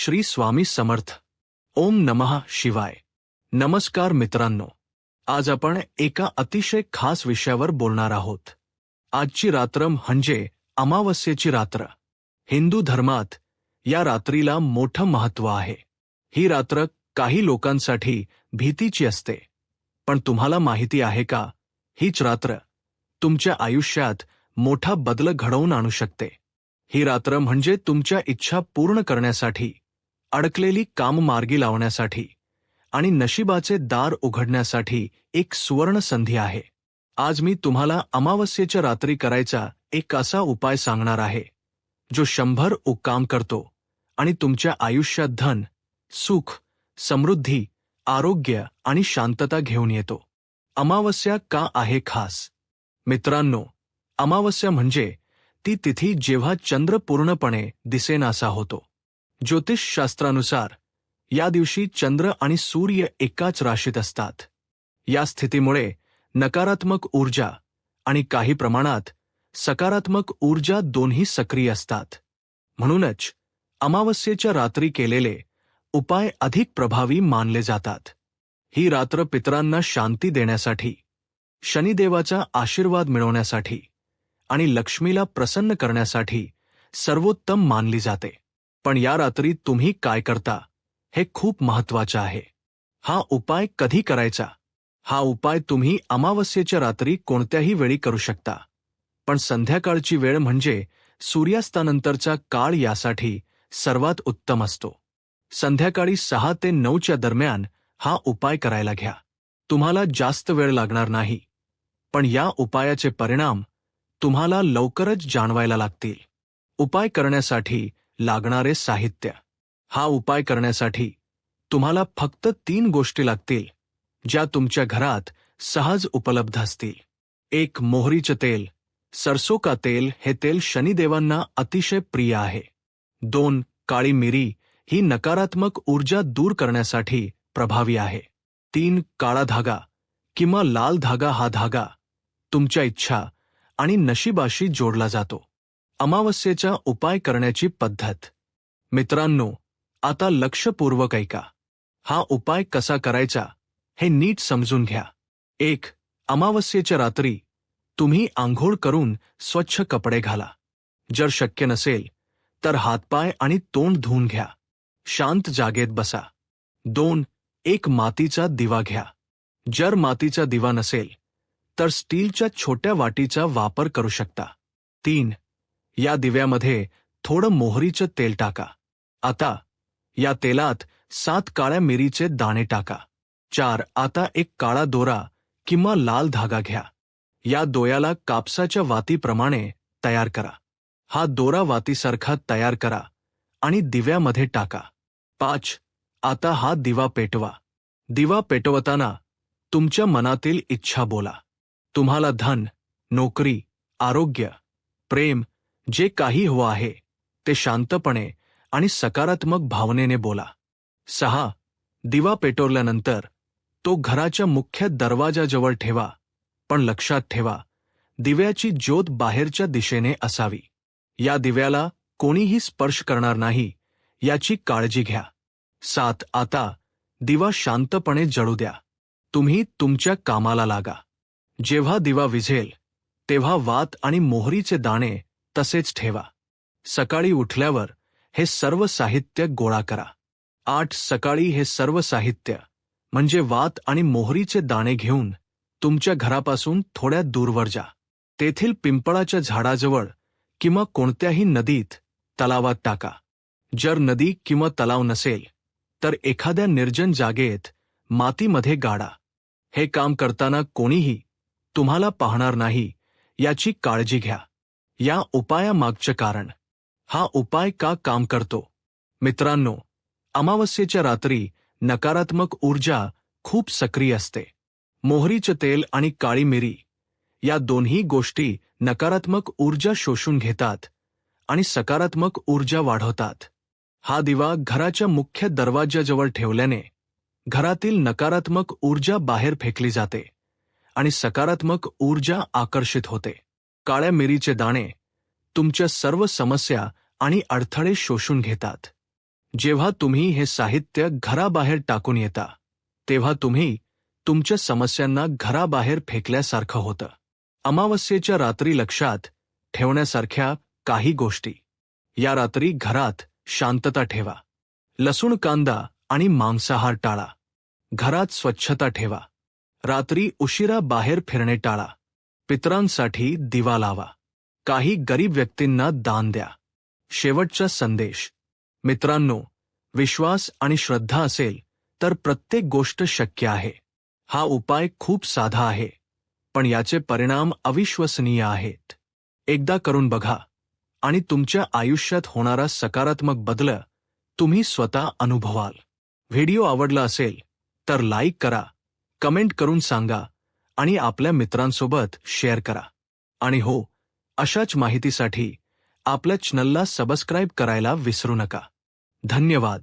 श्री स्वामी समर्थ. ओम नमः शिवाय. नमस्कार मित्रांनो. आज आपण एका अतिशय खास विषयावर बोलणार आहोत. आजची रात्र म्हणजे अमावस्येची रात्र. हिंदू धर्मात या रात्रीला मोठं महत्त्व आहे. ही रात्र काही लोकांसाठी भीतीची असते. पण तुम्हाला माहिती आहे का? हीच रात्र तुमच्या आयुष्यात मोठा बदल घडवून आणू शकते. ही रात्र म्हणजे तुमच्या इच्छा पूर्ण करण्यासाठी अडकलेली काम मार्गी लावण्यासाठी आणि नशिबाचे दार उघडण्यासाठी एक सुवर्ण संधी आहे. आज मी तुम्हाला अमावस्येच्या रात्री करायचा एक असा उपाय सांगणार आहे जो शंभर उकाम करतो आणि तुमच्या आयुष्यात धन सुख समृद्धी आरोग्य आणि शांतता घेऊन येतो. अमावस्या का आहे खास? मित्रांनो अमावस्या म्हणजे ती तिथी जेव्हा चंद्र पूर्णपणे दिसेनासा होतो. ज्योतिषशास्त्रानुसार या दिवशी चंद्र आणि सूर्य एकाच राशीत असतात. या स्थितीमुळे नकारात्मक ऊर्जा आणि काही प्रमाणात सकारात्मक ऊर्जा दोन्ही सक्रिय असतात. म्हणूनच अमावस्येच्या रात्री केलेले उपाय अधिक प्रभावी मानले जातात. ही रात्र पितरांना शांती देण्यासाठी शनिदेवाचा आशीर्वाद मिळवण्यासाठी आणि लक्ष्मीला प्रसन्न करण्यासाठी सर्वोत्तम मानली जाते. पण या रात्री तुम्ही काय करता? हे खूप महत्वाचं आहे. हा उपाय कधी करायचा? हा उपाय तुम्ही अमावस्येच्या रात्री कोणत्याही वेळी करू शकता. पण संध्याकाळची वेळ म्हणजे सूर्यास्तानंतरचा काळ यासाठी सर्वात उत्तम असतो. संध्याकाळी सहा ते नऊच्या दरम्यान हा उपाय करायला घ्या. तुम्हाला जास्त वेळ लागणार नाही. पण या उपायाचे परिणाम तुम्हाला लवकरच जाणवायला लागतील. उपाय करण्यासाठी लागणारे साहित्य. हा उपाय करण्यासाठी तुम्हाला फक्त तीन गोष्टी लागतील ज्या तुमच्या घरात सहज उपलब्ध असतील. एक मोहरीचं तेल. सरसो का तेल हे तेल शनिदेवांना अतिशय प्रिय आहे. दोन काळी मिरी ही नकारात्मक ऊर्जा दूर करण्यासाठी प्रभावी आहे. तीन काळा धागा किंवा लाल धागा हा धागा तुमच्या इच्छा आणि नशिबाशी जोडला जातो. अमावस्येचा उपाय करण्याची पद्धत. मित्रांनो आता लक्षपूर्वक ऐका. हा उपाय कसा करायचा हे नीट समजून घ्या. एक अमावस्येच्या रात्री तुम्ही आंघोळ करून स्वच्छ कपडे घाला. जर शक्य नसेल तर हातपाय आणि तोंड धुवून घ्या. शांत जागेत बसा. दोन एक मातीचा दिवा घ्या. जर मातीचा दिवा नसेल तर स्टीलच्या छोट्या वाटीचा वापर करू शकता. तीन या दिव्यामध्ये थोडं मोहरीचं तेल टाका. आता या तेलात सात काळ्या मिरीचे दाणे टाका. चार आता एक काळा दोरा किंवा लाल धागा घ्या. या दोयाला कापसाच्या वातीप्रमाणे तयार करा. हा दोरा वातीसारखा तयार करा आणि दिव्यामध्ये टाका. पाच आता हा दिवा पेटवा. दिवा पेटवताना तुमच्या मनातील इच्छा बोला. तुम्हाला धन नोकरी आरोग्य प्रेम जे काही हो आहे ते शांतपणे आणि सकारात्मक भावनेने बोला. सहा दिवा पेटवल्यानंतर तो घराच्या मुख्य दरवाजाजवळ ठेवा पण लक्षात ठेवा दिव्याची ज्योत बाहेरच्या दिशेने असावी. या दिव्याला कोणीही स्पर्श करणार नाही याची काळजी घ्या. सात आता दिवा शांतपणे जळू द्या. तुम्ही तुमच्या कामाला लागा. जेव्हा दिवा विझेल तेव्हा वात आणि मोहरीचे दाणे तसेच ठेवा. सकाळी उठल्यावर हे सर्व साहित्य गोळा करा. आठ सकाळी हे सर्व साहित्य म्हणजे वात आणि मोहरीचे दाणे घेऊन तुमच्या घरापासून थोड्या दूरवर जा. तेथील पिंपळाच्या झाडाजवळ किंवा कोणत्याही नदीत तलावात टाका. जर नदी किंवा तलाव नसेल तर एखाद्या निर्जन जागेत मातीमध्ये गाडा. हे काम करताना कोणीही तुम्हाला पाहणार नाही याची काळजी घ्या. या उपायामागचं कारण. हा उपाय का काम करतो? मित्रांनो अमावस्येच्या रात्री नकारात्मक ऊर्जा खूप सक्रिय असते. मोहरीचं तेल आणि काळी मिरी या दोन्ही गोष्टी नकारात्मक ऊर्जा शोषून घेतात आणि सकारात्मक ऊर्जा वाढवतात. हा दिवा घराच्या मुख्य दरवाज्याजवळ ठेवल्याने घरातील नकारात्मक ऊर्जा बाहेर फेकली जाते आणि सकारात्मक ऊर्जा आकर्षित होते. काळ्या मिरीचे दाणे तुमच्या सर्व समस्या आणि अडथळे शोषून घेतात. जेव्हा तुम्ही हे साहित्य घराबाहेर टाकून येता तेव्हा तुम्ही तुमच्या समस्यांना घराबाहेर फेकल्यासारखं होतं. अमावस्येच्या रात्री लक्षात ठेवण्यासारख्या काही गोष्टी. या रात्री घरात शांतता ठेवा. लसूण कांदा आणि मांसाहार टाळा. घरात स्वच्छता ठेवा. रात्री उशिरा बाहेर फिरणे टाळा. पितरांसाठी दिवा लावा. काही गरीब व्यक्तींना दान द्या. शेवटचा संदेश. मित्रांनो विश्वास आणि श्रद्धा असेल तर प्रत्येक गोष्ट शक्य आहे. हा उपाय खूप साधा आहे पण याचे परिणाम अविश्वसनीय आहेत. एकदा करून बघा आणि तुमच्या आयुष्यात होणारा सकारात्मक बदल तुम्ही स्वतः अनुभवाल. व्हिडिओ आवडला असेल तर लाईक करा कमेंट करून सांगा आणि आपल्या मित्रांसोबत शेअर करा. आणि हो अशाच माहितीसाठी आपल्या चॅनलला सबस्क्राईब करायला विसरू नका. धन्यवाद.